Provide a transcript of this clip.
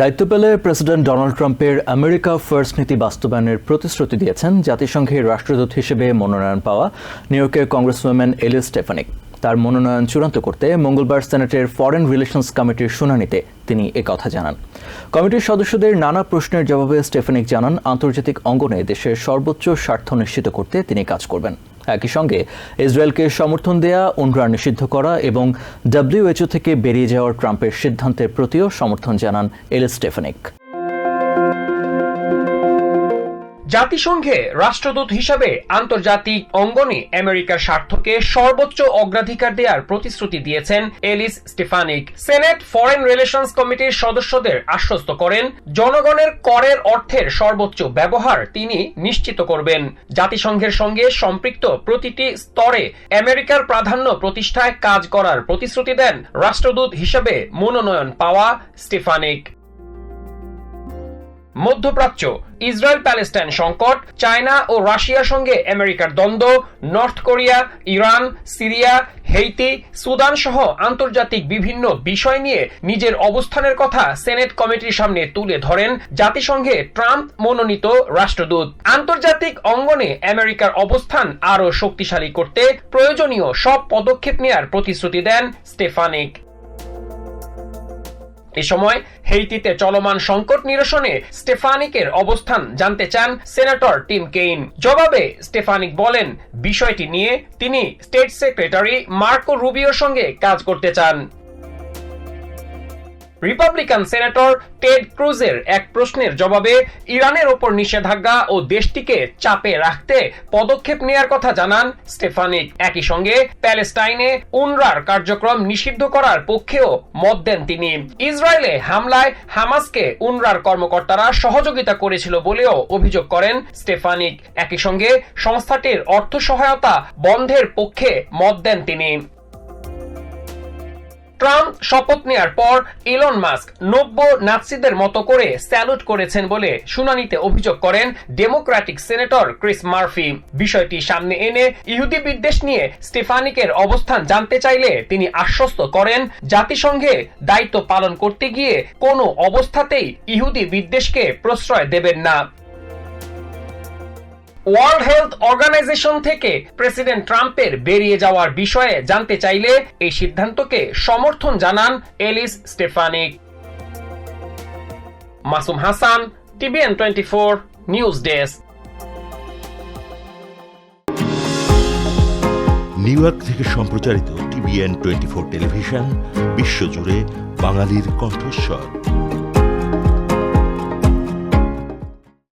দায়িত্ব পেলে president Donald ট্রাম্পের আমেরিকা ফার্স্ট নীতি বাস্তবায়নের প্রতিশ্রুতি দিয়েছেন জাতিসংঘের রাষ্ট্রদূত হিসেবে মনোনয়ন পাওয়া নিউ ইয়র্কের কংগ্রেসম্যান এলিস স্টেফানিক। তার মনোনয়ন চূড়ান্ত করতে মঙ্গলবার সেনেটের ফরেন রিলেশনস কমিটির শুনানিতে তিনি কথা জানান। কমিটির সদস্যদের নানা প্রশ্নের জবাবে স্টেফানিক জানান, আন্তর্জাতিক অঙ্গনে দেশের সর্বোচ্চ স্বার্থ নিশ্চিত করতে তিনি কাজ করবেন। একই সঙ্গে ইসরায়েলকে সমর্থন দেয়া উনরা নিষিদ্ধ করা এবং ডাব্লিউএচও থেকে বেরিয়ে যাওয়ার ট্রাম্পের সিদ্ধান্তের প্রতিও সমর্থন জানান এল স্টেফানিক। জাতিসংঘে রাষ্ট্রদূত হিসাবে আন্তর্জাতিক অঙ্গনে আমেরিকার স্বার্থকে সর্বোচ্চ অগ্রাধিকার দেওয়ার প্রতিশ্রুতি দিয়েছেন Elise Stefanik. Senate foreign relations কমিটির সদস্যদের আশ্বস্ত করেন, জনগণের করের অর্থের সর্বোচ্চ ব্যবহার তিনি নিশ্চিত করবেন। জাতিসংঘের সঙ্গে সম্পৃক্ত প্রতিটি স্তরে আমেরিকার প্রাধান্য প্রতিষ্ঠায় কাজ করার প্রতিশ্রুতি দেন রাষ্ট্রদূত হিসাবে মনোনয়ন পাওয়া স্টেফানিক। মধ্যপ্রাচ্য ইসরায়েল প্যালেস্টাইন সংকট, চায়না ও রাশিয়ার সঙ্গে আমেরিকার দ্বন্দ্ব, North Korea, Iran, Syria, Haiti, Sudan সহ আন্তর্জাতিক বিভিন্ন বিষয় নিয়ে নিজের অবস্থানের কথা সেনেট কমিটির সামনে তুলে ধরেন জাতিসংঘে ট্রাম্প মনোনীত রাষ্ট্রদূত। আন্তর্জাতিক অঙ্গনে আমেরিকার অবস্থান আরও শক্তিশালী করতে প্রয়োজনীয় সব পদক্ষেপ নেয়ার প্রতিশ্রুতি দেন স্টেফানিক। এ সময় হেইতিতে চলমান সংকট নিরসনে স্টেফানিকের অবস্থান জানতে চান সেনেটর টিম কেইন। জবাবে স্টেফানিক বলেন, বিষয়টি নিয়ে তিনি স্টেট সেক্রেটারি মার্কো রুবিওর সঙ্গে কাজ করতে চান। রিপাবলিকান সেনেটর টেড ক্রুজের এক প্রশ্নের জবাবে ইরানের ওপর নিষেধাজ্ঞা ও দেশটিকে চাপে রাখতে পদক্ষেপ নেয়ার কথা জানান স্টেফানিক। একই সঙ্গে প্যালেস্টাইনে উনরার কার্যক্রম নিষিদ্ধ করার পক্ষেও মত দেন তিনি। ইসরায়েলে হামলায় হামাসকে উনরার কর্মকর্তারা সহযোগিতা করেছিল বলেও অভিযোগ করেন স্টেফানিক। একই সঙ্গে সংস্থাটির অর্থ সহায়তা বন্ধের পক্ষে মত দেন তিনি। ট্রাম্প শপথ নেয়ার পর ইলন মাস্ক নব্য নাৎসিদের মতো করে স্যালুট করেছেন বলে শুনানিতে অভিযোগ করেন ডেমোক্রেটিক সেনেটর ক্রিস মার্ফি। বিষয়টি সামনে এনে ইহুদি বিদ্বেষ নিয়ে স্টেফানিকের অবস্থান জানতে চাইলে তিনি আশ্বস্ত করেন, জাতিসংঘে দায়িত্ব পালন করতে গিয়ে কোনো অবস্থাতেই ইহুদি বিদ্বেষকে প্রশ্রয় দেবেন না। ওয়ার্ল্ড হেলথ অর্গানাইজেশন থেকে প্রেসিডেন্ট ট্রাম্পের বেরিয়ে যাওয়ার বিষয়ে জানতে চাইলে এই সিদ্ধান্তকে সমর্থন জানান Elise Stefanik. Masum Hasan, TVN twenty four news desk. New York থেকে সম্প্রচারিত টিভিএন টোয়েন্টি ফোর টেলিভিশন, বিশ্বজুড়ে বাঙালির কণ্ঠস্বর।